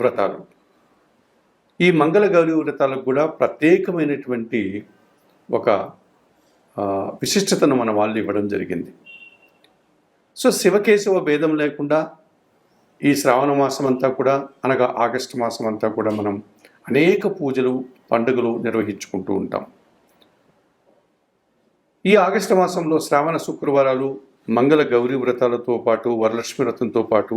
వ్రతాలు. ఈ మంగళ గౌరీ వ్రతాలకు కూడా ప్రత్యేకమైనటువంటి ఒక విశిష్టతను మన వాళ్ళు ఇవ్వడం జరిగింది. సో శివకేశవ భేదం లేకుండా ఈ శ్రావణ మాసం అంతా కూడా అనగా ఆగస్టు మాసం అంతా కూడా మనం అనేక పూజలు పండుగలు నిర్వహించుకుంటూ ఉంటాం. ఈ ఆగస్టు మాసంలో శ్రావణ శుక్రవారాలు మంగళ గౌరీ వ్రతాలతో పాటు వరలక్ష్మి వ్రతంతో పాటు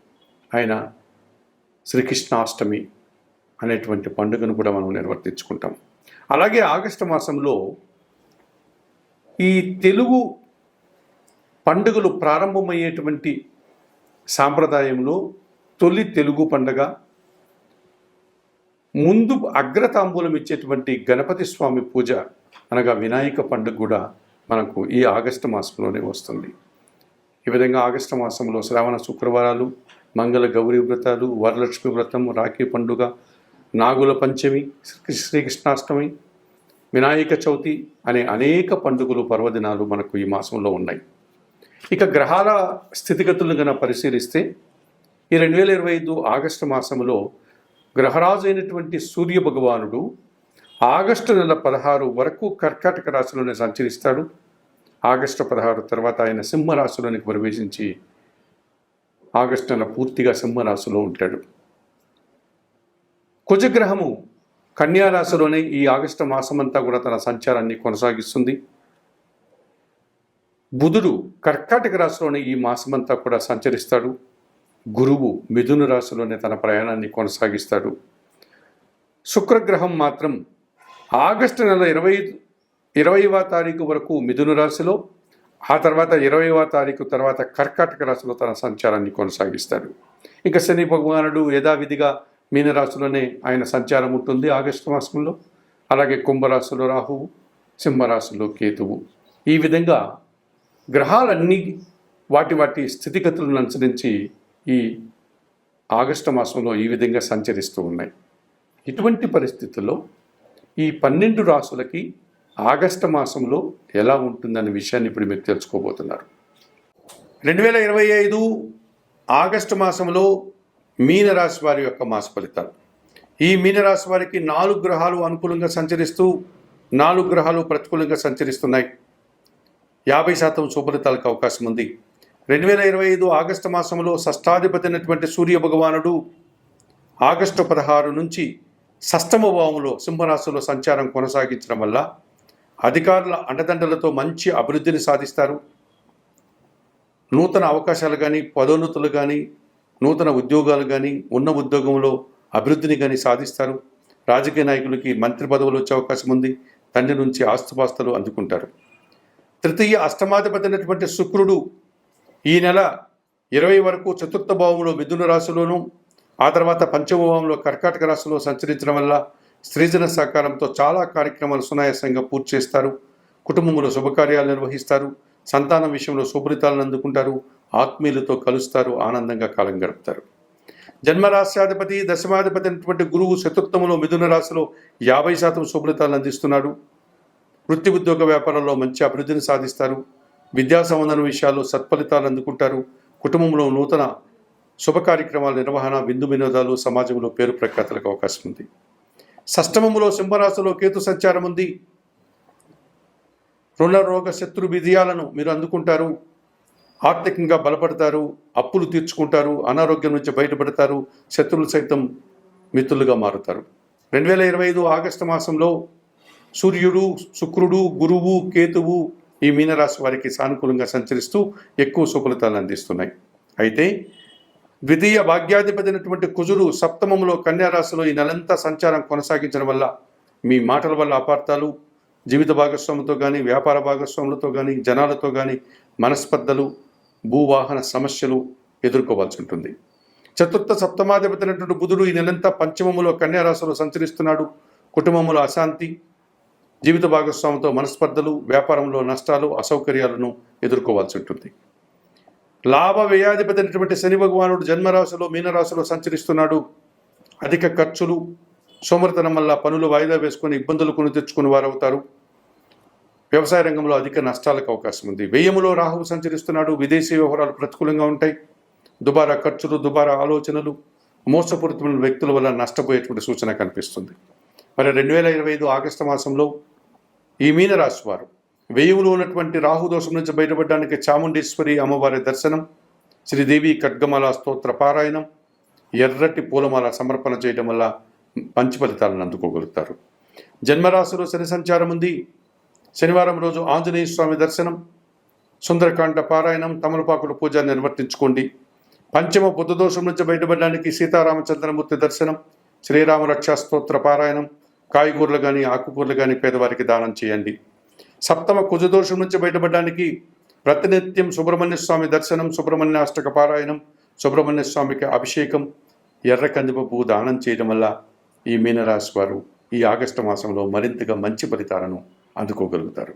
ఆయన శ్రీకృష్ణాష్టమి అనేటువంటి పండుగను కూడా మనం నిర్వర్తించుకుంటాం. అలాగే ఆగస్టు మాసంలో ఈ తెలుగు పండుగలు ప్రారంభమయ్యేటువంటి సాంప్రదాయంలో తొలి తెలుగు పండుగ ముందు అగ్రతాంబూలం ఇచ్చేటువంటి గణపతి స్వామి పూజ అనగా వినాయక పండుగ కూడా మనకు ఈ ఆగస్టు మాసంలోనే వస్తుంది. ఈ విధంగా ఆగస్టు మాసంలో శ్రావణ శుక్రవారాలు మంగళ గౌరీ వ్రతాలు వరలక్ష్మి వ్రతం రాఖీ పండుగ నాగుల పంచమి శ్రీ- శ్రీకృష్ణాష్టమి వినాయక చవితి అనే అనేక పండుగలు పర్వదినాలు మనకు ఈ మాసంలో ఉన్నాయి. ఇక గ్రహాల స్థితిగతులను కనుక పరిశీలిస్తే ఈ రెండు వేల ఇరవై ఐదు ఆగస్టు మాసంలో గ్రహరాజు అయినటువంటి సూర్య భగవానుడు ఆగస్టు నెల పదహారు వరకు కర్కాటక రాశిలోనే సంచరిస్తాడు. ఆగస్టు పదహారు తర్వాత ఆయన సింహరాశిలోనికి ప్రవేశించి ఆగస్టు నెల పూర్తిగా సింహరాశిలో ఉంటాడు. కుజగ్రహము కన్యారాశిలోనే ఈ ఆగస్టు మాసమంతా కూడా తన సంచారాన్ని కొనసాగిస్తుంది. బుధుడు కర్కాటక రాశిలోనే ఈ మాసమంతా కూడా సంచరిస్తాడు. గురువు మిథున రాశిలోనే తన ప్రయాణాన్ని కొనసాగిస్తాడు. శుక్రగ్రహం మాత్రం ఆగస్టు నెల ఇరవై ఇరవైవ తారీఖు వరకు మిథున రాశిలో ఆ తర్వాత ఇరవైవ తారీఖు తర్వాత కర్కాటక రాశిలో తన సంచారాన్ని కొనసాగిస్తాడు. ఇక శని భగవానుడు యథావిధిగా మీనరాశిలోనే ఆయన సంచారం ఉంటుంది ఆగస్టు మాసంలో. అలాగే కుంభరాశిలో రాహువు సింహరాశిలో కేతువు. ఈ విధంగా గ్రహాలన్నీ వాటి వాటి స్థితిగతులను అనుసరించి ఈ ఆగస్టు మాసంలో ఈ విధంగా సంచరిస్తూ ఉన్నాయి. ఇటువంటి పరిస్థితుల్లో ఈ పన్నెండు రాసులకి ఆగస్టు మాసంలో ఎలా ఉంటుందనే విషయాన్ని ఇప్పుడు మీరు తెలుసుకోబోతున్నారు. రెండు వేల ఇరవై ఐదు ఆగస్టు మాసంలో మీనరాశి వారి యొక్క మాస ఫలితాలు. ఈ మీనరాశి వారికి నాలుగు గ్రహాలు అనుకూలంగా సంచరిస్తూ నాలుగు గ్రహాలు ప్రతికూలంగా సంచరిస్తున్నాయి. యాభై శాతం శుభలితాలకు అవకాశం ఉంది. రెండు వేల ఇరవై ఐదు ఆగస్టు మాసంలో షష్టాధిపతి అయినటువంటి సూర్య భగవానుడు ఆగస్టు పదహారు నుంచి సష్టమ భావంలో సింహరాశిలో సంచారం కొనసాగించడం వల్ల అధికారుల అండదండలతో మంచి అభివృద్ధిని సాధిస్తారు. నూతన అవకాశాలు కానీ పదోన్నతులు కానీ నూతన ఉద్యోగాలు కానీ ఉన్న ఉద్యోగంలో అభివృద్ధిని కానీ సాధిస్తారు. రాజకీయ నాయకులకి మంత్రి పదవులు వచ్చే అవకాశం ఉంది. తండ్రి నుంచి ఆస్తుపాస్తులు అందుకుంటారు. తృతీయ అష్టమాధిపతి అయినటువంటి శుక్రుడు ఈ నెల ఇరవై వరకు చతుర్థ భావంలో మిథున రాశిలోను ఆ తర్వాత పంచమ భావంలో కర్కాటక రాశిలో సంచరించడం వల్ల స్త్రీజన సహకారంతో చాలా కార్యక్రమాలు సునాయాసంగా పూర్తి చేస్తారు. కుటుంబంలో శుభకార్యాలు నిర్వహిస్తారు. సంతానం విషయంలో శుభ్రితాలను అందుకుంటారు. ఆత్మీయులతో కలుస్తారు. ఆనందంగా కాలం గడుపుతారు. జన్మరాశ్యాధిపతి దశమాధిపతి అయినటువంటి గురువు చతుర్థములో మిథున రాశిలో యాభై శాతం శుభలితాలను అందిస్తున్నాడు. వృత్తి ఉద్యోగ వ్యాపారంలో మంచి అభివృద్ధిని సాధిస్తారు. విద్యా సంబంధన విషయాల్లో సత్ఫలితాలు అందుకుంటారు. కుటుంబంలో నూతన శుభ కార్యక్రమాల నిర్వహణ విందు వినోదాలు సమాజంలో పేరు ప్రఖ్యాతలకు అవకాశం ఉంది. షష్టమములో సింహరాశిలో కేతు సంచారం ఉంది. రుణ రోగ శత్రు విజయాలను మీరు అందుకుంటారు. ఆర్థికంగా బలపడతారు. అప్పులు తీర్చుకుంటారు. అనారోగ్యం నుంచి బయటపడతారు. శత్రువులు సైతం మిత్రులుగా మారుతారు. రెండు వేల ఇరవై ఐదు ఆగస్టు మాసంలో సూర్యుడు శుక్రుడు గురువు కేతువు ఈ మీనరాశి వారికి సానుకూలంగా సంచరిస్తూ ఎక్కువ సుఫలితాలు అందిస్తున్నాయి. అయితే ద్వితీయ భాగ్యాధిపతి అయినటువంటి కుజుడు సప్తమంలో కన్యారాశిలో ఈ నెలంతా సంచారం కొనసాగించడం వల్ల మీ మాటల వల్ల అపార్థాలు జీవిత భాగస్వాములతో కానీ వ్యాపార భాగస్వాములతో కానీ జనాలతో కానీ మనస్పర్ధలు భూవాహన సమస్యలు ఎదుర్కోవాల్సి ఉంటుంది చతుర్థ సప్తమాధిపతి అయినటువంటి బుధుడు ఈ నెలంతా పంచమములో కన్యారాశిలో సంచరిస్తున్నాడు. కుటుంబంలో అశాంతి జీవిత భాగస్వామితో మనస్పర్ధలు వ్యాపారంలో నష్టాలు అసౌకర్యాలను ఎదుర్కోవాల్సి ఉంటుంది లాభ వ్యయాధిపతి అయినటువంటి శని భగవానుడు జన్మరాశిలో మీనరాశిలో సంచరిస్తున్నాడు. అధిక ఖర్చులు సోమరితనం వల్ల పనులు వాయిదా వేసుకొని ఇబ్బందులు కొని తెచ్చుకుని వారు అవుతారు వ్యవసాయ రంగంలో అధిక నష్టాలకు అవకాశం ఉంది. వ్యయములో రాహువు సంచరిస్తున్నాడు. విదేశీ వ్యవహారాలు ప్రతికూలంగా ఉంటాయి. దుబారా ఖర్చులు దుబారా ఆలోచనలు మోసపూరితమైన వ్యక్తుల వల్ల నష్టపోయేటువంటి సూచన కనిపిస్తుంది. మరి రెండు వేల ఇరవై ఐదు ఆగస్టు మాసంలో ఈ మీనరాశి వారు వేయువులో ఉన్నటువంటి రాహుదోషం నుంచి బయటపడడానికి చాముండేశ్వరి అమ్మవారి దర్శనం శ్రీదేవి ఖడ్గమాల స్తోత్ర పారాయణం ఎర్రటి పూలమాల సమర్పణ చేయడం వల్ల మంచి ఫలితాలను అందుకోగలుగుతారు. జన్మరాశిలో శని సంచారం ఉంది. శనివారం రోజు ఆంజనేయ స్వామి దర్శనం సుందరకాండ పారాయణం తమలపాకుల పూజ నిర్వర్తించుకోండి. పంచమ బుద్ధ దోషం నుంచి బయటపడడానికి సీతారామచంద్రమూర్తి దర్శనం శ్రీరామ రక్షా స్తోత్ర పారాయణం కాయగూరలు కానీ ఆకుకూరలు కానీ పేదవారికి దానం చేయండి. సప్తమ కుజదోషం నుంచి బయటపడడానికి ప్రతినిత్యం సుబ్రహ్మణ్య స్వామి దర్శనం సుబ్రహ్మణ్య అష్టక పారాయణం సుబ్రహ్మణ్య స్వామికి అభిషేకం ఎర్ర కందిపప్పు దానం చేయడం వల్ల ఈ మీనరాశి వారు ఈ ఆగస్టు మాసంలో మరింతగా మంచి ఫలితాలను అందుకోగలుగుతారు.